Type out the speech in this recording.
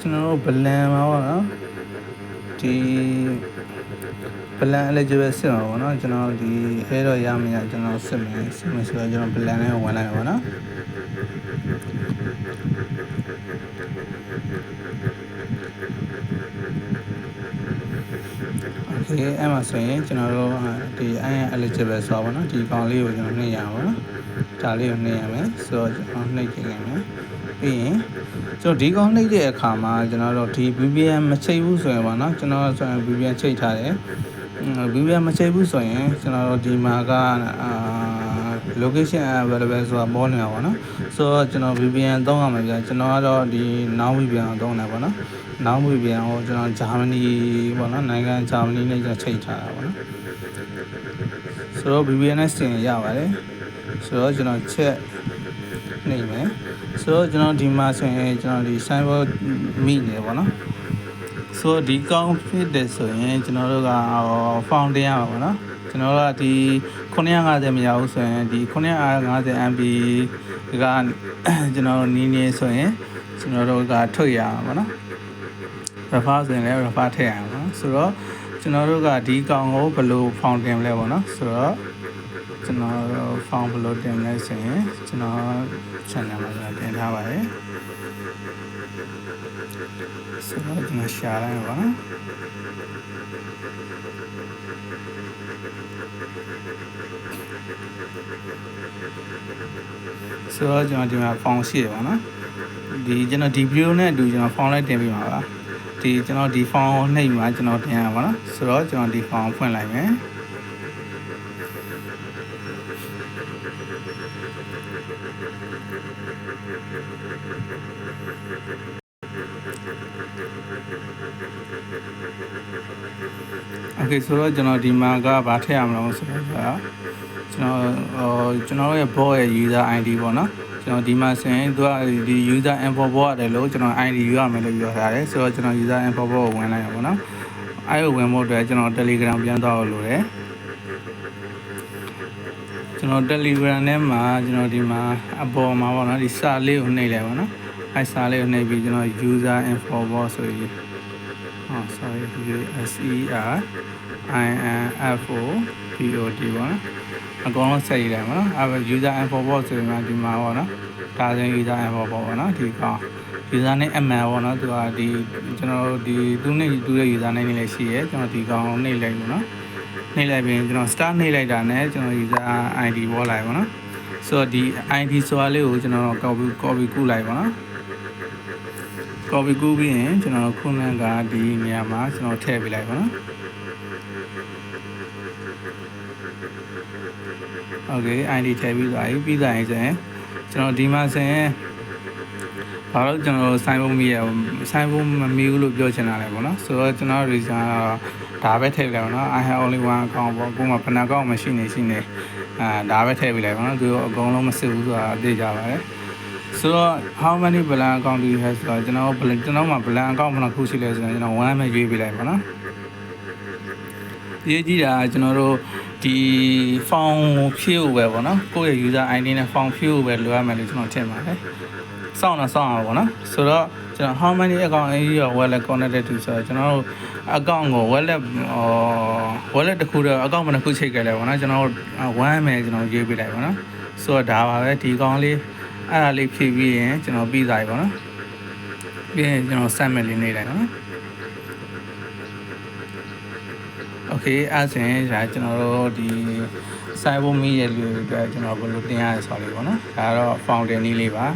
ကျွန်တော်တို့ဗလန်ပါပေါ့နော်ဒီဗလန် eligible စစ်မှာပေါ့နော်ကျွန်တော်ဒီအဲတော့ရမရကျွန်တော်စစ်မယ်စစ်မယ်ဆိုတော့ကျွန်တော်ဗလန်နဲ့ဝင်လိုက်ပါပေါ့နော်ဒီအဲ့မှာဆိုရင်ကျွန်တော်တို့ဒီ IN eligible ဆိုတာပေါ့နော်ဒီကောင်လေးကိုကျွန်တော်နှိပ်ရအောင်ပေါ့နော်ဒါလေးကိုနှိပ်ရမယ်ဆိုတော့ကျွန်တော်နှိပ်ကြည့်ရမယ် ပြီးရင်ကျွန်တော်ဒီကောင်းနှိပ်တဲ့အခါမှာကျွန်တော်တို့ဒီ VPN မချိတ်ဘူးဆိုရင်ပေါ့နော်ကျွန်တော်ဆိုရင် VPN ချိတ်ထားတယ် VPN မချိတ်ဘူးဆိုရင်ကျွန်တော်တို့ဒီမှာကအာ location available ဆိုတာပေါ်နေတာပေါ့နော်ဆိုတော့ကျွန်တော် VPN သုံးရမှာပြန်ကျွန်တော်ကတော့ဒီ now VPN ကိုသုံးတယ်ပေါ့နော် now VPN ကိုကျွန်တော်ဂျာမနီပေါ့နော်နိုင်ငံဂျာမနီနဲ့ကျွန်တော်ချိတ်ထားတာပေါ့နော်ဆိုတော့ VPN နဲ့ဆင်ရပါတယ်ဆိုတော့ကျွန်တော်ချက် နေမယ်ဆိုတော့ကျွန်တော်ဒီမှာဆိုရင်ကျွန်တော်ဒီ cyber မိနေပေါ့နော်ဆိုတော့ဒီကောင်းဖြစ်တယ်ဆိုရင်ကျွန်တော်တို့ကဟို fountain ရပါပေါ့နော်ကျွန်တော်တို့ကဒီ950မရဘူးဆိုရင်ဒီ950 MB ကကျွန်တော်တို့နီးနေဆိုရင်ကျွန်တော်တို့ကထုတ်ရအောင်ပေါ့နော် refer ဆိုရင်လည်း refer ထည့်ရအောင်နော်ဆိုတော့ကျွန်တော်တို့ကဒီကောင်ကိုဘယ်လို found တင်လဲပေါ့နော်ဆိုတော့ ကျွန်တော်တို့ found ဘယ်လိုတင်လဲဆိုရင်ကျွန်တော် channel မှာကျွန်တော်တင်ထားပါတယ်ဆိုတော့ကျွန်တော် share လိုက်ပါနော်ဆိုတော့ကျွန်တော်ဒီမှာ found ရှိတယ်ပေါ့နော်ဒီကျွန်တော်ဒီ video နဲ့အတူကျွန်တော် found လိုက်တင်ပေးပါပါဒီကျွန်တော်ဒီ found နှိပ်မှာကျွန်တော်တင်ရပါတော့ဆိုတော့ကျွန်တော်ဒီ found ဖွင့်လိုက်မယ် โอเคဆိုတော့ကျွန်တော်ဒီမှာကဗာထည့်ရမလို့ဆိုတော့ကျွန်တော်ဟိုကျွန်တော်ရဲ့ bot ရဲ့ user ID ပေါ့နော်ကျွန်တော်ဒီမှာဆိုရင်သူကဒီ user info bot ရတယ်လို့ကျွန်တော် ID ယူရမယ်လို့ပြောထားတယ်ဆိုတော့ကျွန်တော် user info bot ကိုဝင်လိုက်ရပါတော့အဲ့ကိုဝင်ဖို့အတွက်ကျွန်တော် Telegram ပြန်သွားလို့ရတယ် ကျွန်တော် Telegram ထဲမှာကျွန်တော်ဒီမှာအပေါ်မှာပေါ့နော်ဒီစာလေးကိုနှိပ်လိုက်ပါနော်အဲ့စာလေးကိုနှိပ်ပြီးကျွန်တော် user info bot ဆိုပြီး oh sorry U S E R I N F O B O D ပေါ့နော်အကောင်လုံးဆက်ရည်တယ်ပေါ့နော်အဲ user info box ဆိုရင်ဒီမှာပေါ့နော်ဒါဆိုရင် user info box ပေါ့နော်ဒီကောင် user name ML ပေါ့နော်သူကဒီကျွန်တော်ဒီသူနဲ့တူတဲ့ user name လေးလည်းရှိရဲကျွန်တော်ဒီကောင်နှိပ်လိုက်ပေါ့နော် နှိပ်လိုက်ပြီးကျွန်တော် start နှိပ်လိုက်တာနဲ့ကျွန်တော် user ID ပေါ်လိုက်ပေါ့နော်ဆိုတော့ဒီ ID ဆိုတာလေးကိုကျွန်တော် copy copy ကူးလိုက်ပါနော် copy ကူးပြီးရင်ကျွန်တော်ခုနကဒီနေရာမှာကျွန်တော်ထည့်ပေးလိုက်ပါနော် okay ID ထည့်ပြီးသွားပြီပြီးသွားရင်ဆိုရင်ကျွန်တော်ဒီမှာဆိုရင် ဘာလို့ကျွန်တော်ဆိုင်ဖို့မီးရဆိုင်ဖို့မမီးဘူးလို့ပြောချင်တာလဲပေါ့နော်ဆိုတော့ကျွန်တော် reason ကတော့ဒါပဲထည့်ပြလိုက်ပါနော် I have only one account ပေါ့ကိုယ်မှာဘယ်နှ account မရှိနေရှိနေအာဒါပဲထည့်ပြလိုက်ပါနော်သူအကုန်လုံးမစစ်ဘူးဆိုတာသိကြပါတယ်ဆိုတော့ how many plan account do you have ဆိုတော့ကျွန်တော်ဘယ်ကျွန်တော်မှာ plan account ဘယ်နှခုရှိလဲဆိုတော့ကျွန်တော်1ပဲရွေးပြလိုက်ပါနော်ရေးကြည့်တာကျွန်တော်တို့ဒီ form ဖြည့်ဖို့ပဲပေါ့နော်ကိုယ့်ရဲ့ user ID နဲ့ form ဖြည့်ဖို့ပဲလိုရမယ်လို့ကျွန်တော်ထင်ပါတယ် စောင့်တော့စောင့်အောင်ပေါ့နော်ဆိုတော့ကျွန်တော် how many account is your wallet connected to ဆိုတော့ကျွန်တော်တို့ account ကို wallet wallet တစ်ခုတော့ account မှာတစ်ခုချိန်ခဲ့လဲပေါ့နော်ကျွန်တော်တို့1 ml ကျွန်တော်ရေးပေးလိုက်ပေါ့နော်ဆိုတော့ဒါပါပဲဒီ account လေးအဲ့ဒါလေးဖြည့်ပြီးရင်ကျွန်တော်ပြီးသားပြီပေါ့နော်ပြီးရင်ကျွန်တော် submit လေးနေလိုက်ပေါ့နော် okay အဲ့ဆိုရင်ဒါကျွန်တော်တို့ဒီ cyber media တွေအတွက်ကျွန်တော်ဘယ်လိုတင်ရလဲဆိုတော့လေပေါ့နော်ဒါကတော့ fountain လေးလေးပါ